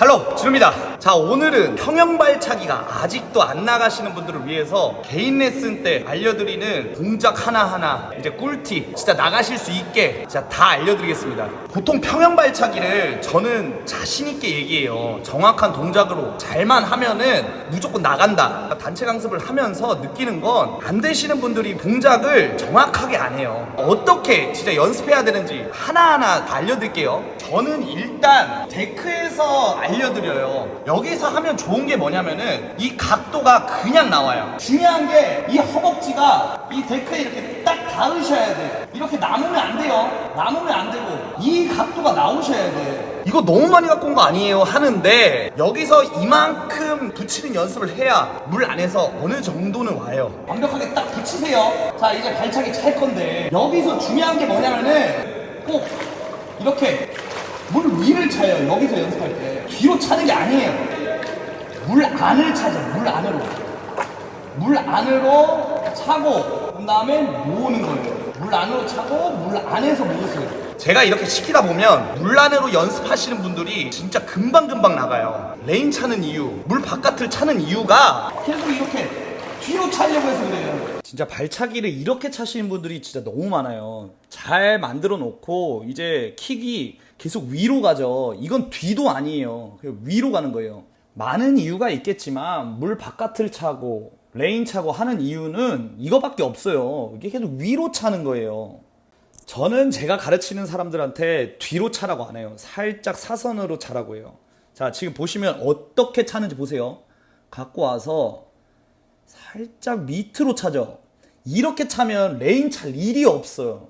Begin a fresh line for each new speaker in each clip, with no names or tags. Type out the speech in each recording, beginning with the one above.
할로 진우입니다. 자 오늘은 평형발차기가 아직도 안 나가시는 분들을 위해서 개인 레슨 때 알려드리는 동작 하나하나 이제 꿀팁 진짜 나가실 수 있게 진짜 다 알려드리겠습니다. 보통 평형발차기를 저는 자신있게 얘기해요. 정확한 동작으로 잘만 하면은 무조건 나간다. 단체 강습을 하면서 느끼는 건 안 되시는 분들이 동작을 정확하게 안 해요. 어떻게 진짜 연습해야 되는지 하나하나 다 알려드릴게요. 저는 일단 데크에서 알려드려요. 여기서 하면 좋은 게 뭐냐면은 이 각도가 그냥 나와요. 중요한 게 이 허벅지가 이 데크에 이렇게 딱 닿으셔야 돼요 이렇게 남으면 안 돼요. 남으면 안 되고 이 각도가 나오셔야 돼. 이거 너무 많이 갖고 온 거 아니에요 하는데 여기서 이만큼 붙이는 연습을 해야 물 안에서 어느 정도는 와요. 완벽하게 딱 붙이세요. 자 이제 발차기 찰 건데 여기서 중요한 게 뭐냐면은 꼭 이렇게 물 위를 차요 여기서 연습할 때. 뒤로 차는 게 아니에요. 물 안을 차죠 물 안으로. 물 안으로 차고 그 다음에 모으는 거예요. 물 안으로 차고 물 안에서 모으세요. 제가 이렇게 시키다 보면 물 안으로 연습하시는 분들이 진짜 금방금방 나가요. 레인 차는 이유 물 바깥을 차는 이유가 계속 이렇게 뒤로 차려고 해서 그래요
진짜 발차기를 이렇게 차시는 분들이 진짜 너무 많아요. 잘 만들어 놓고 이제 킥이 계속 위로 가죠. 이건 뒤도 아니에요. 위로 가는 거예요. 많은 이유가 있겠지만 물 바깥을 차고 레인 차고 하는 이유는 이거밖에 없어요. 이게 계속 위로 차는 거예요. 저는 제가 가르치는 사람들한테 뒤로 차라고 안 해요. 살짝 사선으로 차라고 해요. 자, 지금 보시면 어떻게 차는지 보세요. 갖고 와서 살짝 밑으로 차죠. 이렇게 차면 레인 찰 일이 없어요.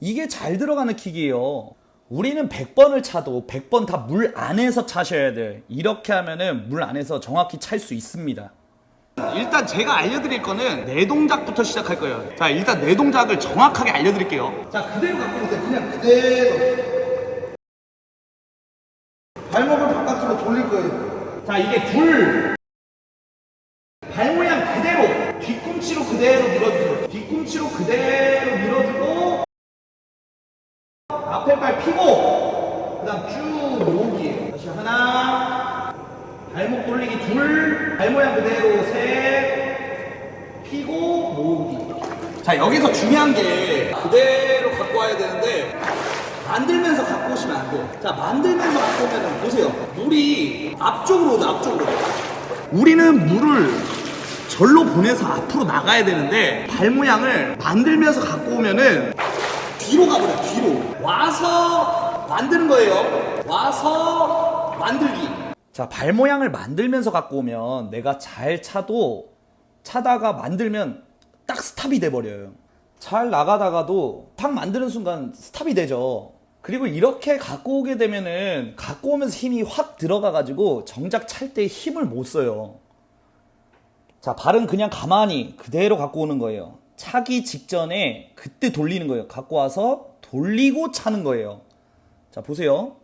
이게 잘 들어가는 킥이에요. 우리는 100번을 차도 100번 다 물 안에서 차셔야 돼. 이렇게 하면은 물 안에서 정확히 찰 수 있습니다.
일단 제가 알려드릴 거는 내 동작부터 시작할 거예요. 자, 일단 내 동작을 정확하게 알려드릴게요. 자, 그대로 갖고 오세요. 그냥 그대로. 발목을 바깥으로 돌릴 거예요. 자, 이게 둘. 발 모양 그대로. 뒤꿈치로 그대로 밀어주세요. 뒤꿈치로 그대로 밀어주고. 앞에 발 피고. 그 다음 쭉 모으기. 다시 하나. 발목 돌리기 둘, 발 모양 그대로 셋, 피고 모으기. 자 여기서 중요한 게 그대로 갖고 와야 되는데 만들면서 갖고 오시면 안 돼요. 자 만들면서 갖고 오면 보세요. 물이 앞쪽으로 오죠 앞쪽으로. 우리는 물을 절로 보내서 앞으로 나가야 되는데 발 모양을 만들면서 갖고 오면은 뒤로 가버려 뒤로 와서 만드는 거예요. 와서 만들기.
자, 발 모양을 만들면서 갖고 오면 내가 잘 차도 차다가 만들면 딱 스탑이 돼버려요. 잘 나가다가도 탁 만드는 순간 스탑이 되죠. 그리고 이렇게 갖고 오게 되면은 갖고 오면서 힘이 확 들어가 가지고 정작 찰 때 힘을 못 써요. 자, 발은 그냥 가만히 그대로 갖고 오는 거예요. 차기 직전에 그때 돌리는 거예요. 갖고 와서 돌리고 차는 거예요. 자, 보세요.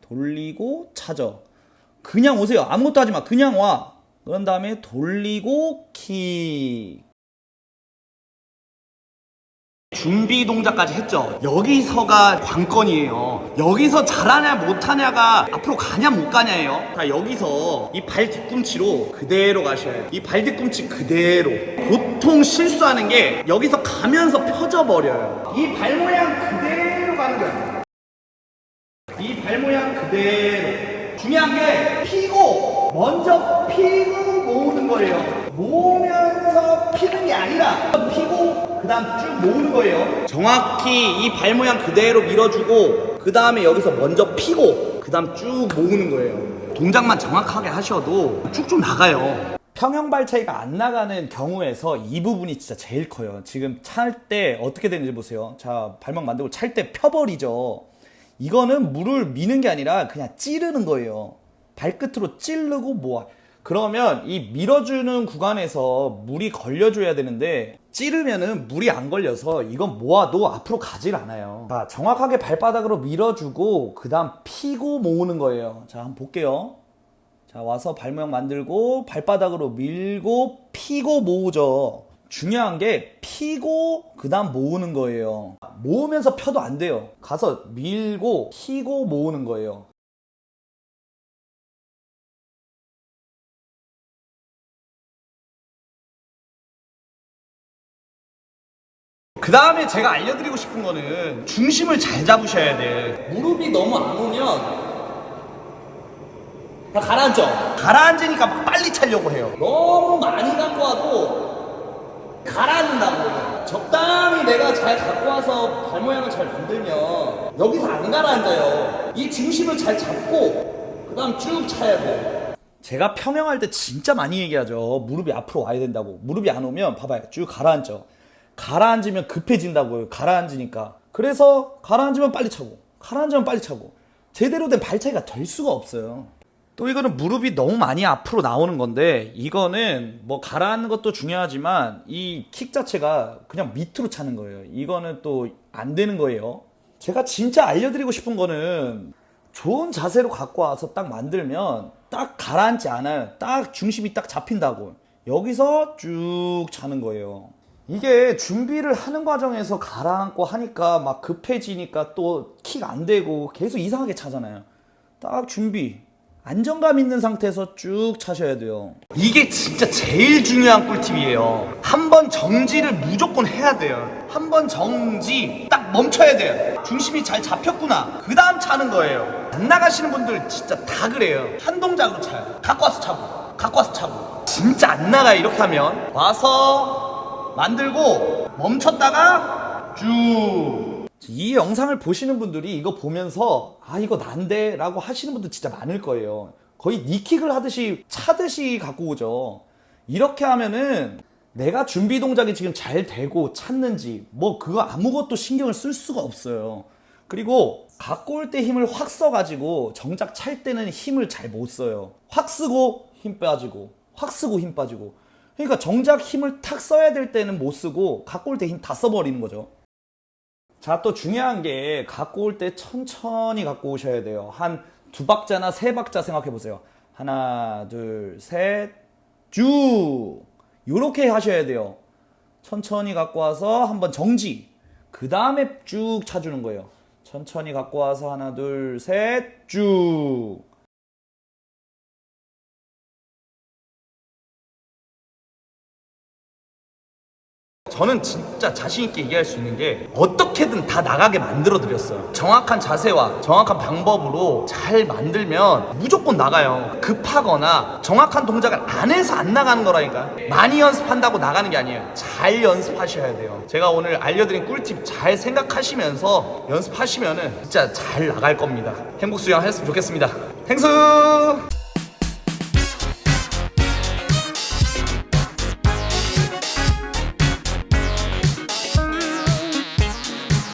돌리고 차죠. 그냥 오세요. 아무것도 하지 마. 그냥 와. 그런 다음에 돌리고 킥.
준비 동작까지 했죠. 여기서가 관건이에요. 여기서 잘하냐 못하냐가 앞으로 가냐 못 가냐예요. 자 여기서 이 발 뒤꿈치로 그대로 가셔야 돼요. 이 발 뒤꿈치 그대로. 보통 실수하는 게 여기서 가면서 펴져 버려요. 이 발 모양 그대로 가는 거예요. 이 발 모양 그대로. 중요한 게 피고 먼저 피고 모으는 거예요. 모으면서 피는 게 아니라 피고 그 다음 쭉 모으는 거예요. 정확히 이 발 모양 그대로 밀어주고 그 다음에 여기서 먼저 피고 그 다음 쭉 모으는 거예요. 동작만 정확하게 하셔도 쭉쭉 나가요.
평형 발차기가 안 나가는 경우에서 이 부분이 진짜 제일 커요. 지금 찰 때 어떻게 되는지 보세요. 자, 발목 만들고 찰 때 펴버리죠. 이거는 물을 미는 게 아니라 그냥 찌르는 거예요. 발끝으로 찌르고 모아. 그러면 이 밀어주는 구간에서 물이 걸려줘야 되는데 찌르면은 물이 안 걸려서 이건 모아도 앞으로 가질 않아요. 자, 정확하게 발바닥으로 밀어주고 그 다음 피고 모으는 거예요. 자, 한번 볼게요. 자, 와서 발 모양 만들고 발바닥으로 밀고 피고 모으죠. 중요한 게 피고 그 다음 모으는 거예요. 모으면서 펴도 안 돼요. 가서 밀고 피고 모으는 거예요.
그 다음에 제가 알려드리고 싶은 거는 중심을 잘 잡으셔야 돼. 무릎이 너무 안 오면 다 가라앉죠. 가라앉으니까 막 빨리 차려고 해요. 너무 많이 갖고 와도 가라앉는다고. 적당히 내가 잘 갖고 와서 발 모양을 잘 만들면 여기서 안 가라앉아요. 이 중심을 잘 잡고 그 다음 쭉 차야 돼.
제가 평형할 때 진짜 많이 얘기하죠. 무릎이 앞으로 와야 된다고. 무릎이 안 오면 봐봐요. 쭉 가라앉죠. 가라앉으면 급해진다고요. 가라앉으니까. 그래서 가라앉으면 빨리 차고, 가라앉으면 빨리 차고. 제대로 된 발차기가 될 수가 없어요. 또 이거는 무릎이 너무 많이 앞으로 나오는 건데 이거는 뭐 가라앉는 것도 중요하지만 이 킥 자체가 그냥 밑으로 차는 거예요. 이거는 또 안 되는 거예요. 제가 진짜 알려드리고 싶은 거는 좋은 자세로 갖고 와서 딱 만들면 딱 가라앉지 않아요. 딱 중심이 딱 잡힌다고. 여기서 쭉 차는 거예요. 이게 준비를 하는 과정에서 가라앉고 하니까 막 급해지니까 또 킥 안 되고 계속 이상하게 차잖아요. 딱 준비. 안정감 있는 상태에서 쭉 차셔야 돼요.
이게 진짜 제일 중요한 꿀팁이에요. 한 번 정지를 무조건 해야 돼요. 한 번 정지 딱 멈춰야 돼요. 중심이 잘 잡혔구나. 그 다음 차는 거예요. 안 나가시는 분들 진짜 다 그래요. 한 동작으로 차요. 갖고 와서 차고, 갖고 와서 차고. 진짜 안 나가요. 이렇게 하면 와서 만들고 멈췄다가 쭉.
이 영상을 보시는 분들이 이거 보면서 아 이거 난데? 라고 하시는 분들 진짜 많을 거예요. 거의 니킥을 하듯이 차듯이 갖고 오죠. 이렇게 하면은 내가 준비 동작이 지금 잘 되고 찼는지 뭐 그거 아무것도 신경을 쓸 수가 없어요. 그리고 갖고 올 때 힘을 확 써가지고 정작 찰 때는 힘을 잘 못 써요. 확 쓰고 힘 빠지고 확 쓰고 힘 빠지고 그러니까 정작 힘을 탁 써야 될 때는 못 쓰고 갖고 올 때 힘 다 써버리는 거죠 자, 또 중요한 게 갖고 올 때 천천히 갖고 오셔야 돼요. 한 두 박자나 세 박자 생각해 보세요. 하나, 둘, 셋, 쭉. 요렇게 하셔야 돼요. 천천히 갖고 와서 한번 정지. 그 다음에 쭉 차주는 거예요. 천천히 갖고 와서 하나, 둘, 셋, 쭉.
저는 진짜 자신 있게 얘기할 수 있는 게 어떻게든 다 나가게 만들어 드렸어요. 정확한 자세와 정확한 방법으로 잘 만들면 무조건 나가요. 급하거나 정확한 동작을 안 해서 안 나가는 거라니까. 많이 연습한다고 나가는 게 아니에요. 잘 연습하셔야 돼요. 제가 오늘 알려드린 꿀팁 잘 생각하시면서 연습하시면은 진짜 잘 나갈 겁니다. 행복 수영 했으면 좋겠습니다. 행수!